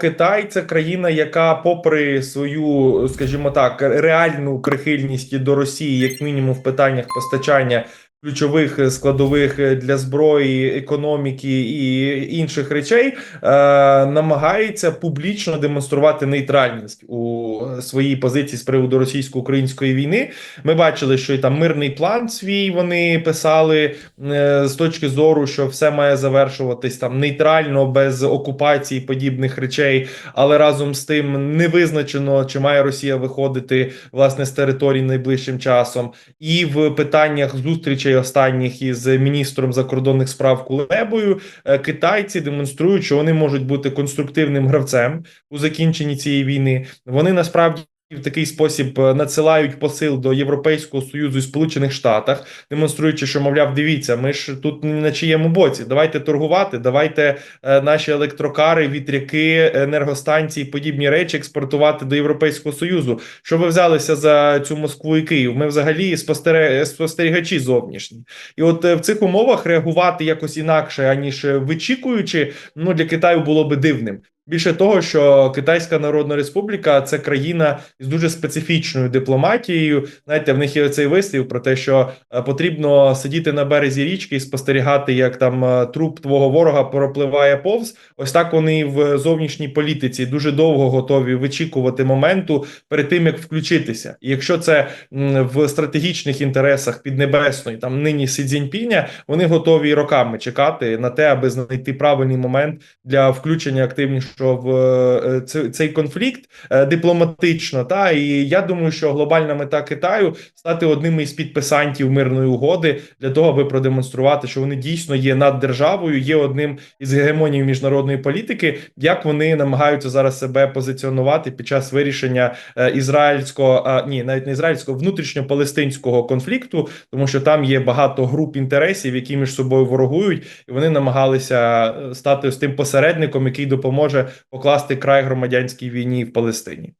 Китай це країна, яка, попри свою, скажімо так, реальну прихильність до Росії, як мінімум в питаннях постачання ключових складових для зброї, економіки і інших речей, е, намагається публічно демонструвати нейтральність у своїй позиції з приводу російсько-української війни. Ми бачили, що і там мирний план свій вони писали е, з точки зору, що все має завершуватись там нейтрально, без окупації подібних речей, але разом з тим не визначено, чи має Росія виходити власне з території найближчим часом, і в питаннях зустрічей останніх із міністром закордонних справ Кулебою е, китайці демонструють, що вони можуть бути конструктивним гравцем у закінченні цієї війни. Вони насправді. В такий спосіб е, надсилають посил до Європейського союзу і Сполучених Штатах, демонструючи, що мовляв, дивіться, ми ж тут не на чиєму боці. Давайте торгувати, давайте е, наші електрокари, вітряки, енергостанції, подібні речі експортувати до Європейського союзу. Що ви взялися за цю Москву і Київ? Ми взагалі спостерігачі зовнішні, і от е, в цих умовах реагувати якось інакше аніж вичікуючи, ну для Китаю було би дивним. Більше того, що Китайська Народна Республіка це країна з дуже специфічною дипломатією. Знаєте, в них є цей вислів про те, що е, потрібно сидіти на березі річки і спостерігати, як там е, труп твого ворога пропливає повз. Ось так вони в зовнішній політиці дуже довго готові вичікувати моменту перед тим, як включитися. І якщо це в стратегічних інтересах Піднебесної, там нині Сі Цзіньпіня, вони готові роками чекати на те, аби знайти правильний момент для включення активнішого в е, цей конфлікт е, дипломатично. Та і я думаю, що глобальна мета Китаю стати одним із підписантів мирної угоди для того, аби продемонструвати, що вони дійсно є над державою, є одним із гегемонів міжнародної політики. Як вони намагаються зараз себе позиціонувати під час вирішення е, ізраїльського ні, навіть не ізраїльського внутрішньопалестинського конфлікту, тому що там є багато груп інтересів, які між собою ворогують, і вони намагалися е, стати з тим посередником, який допоможе покласти край громадянській війні в Палестині.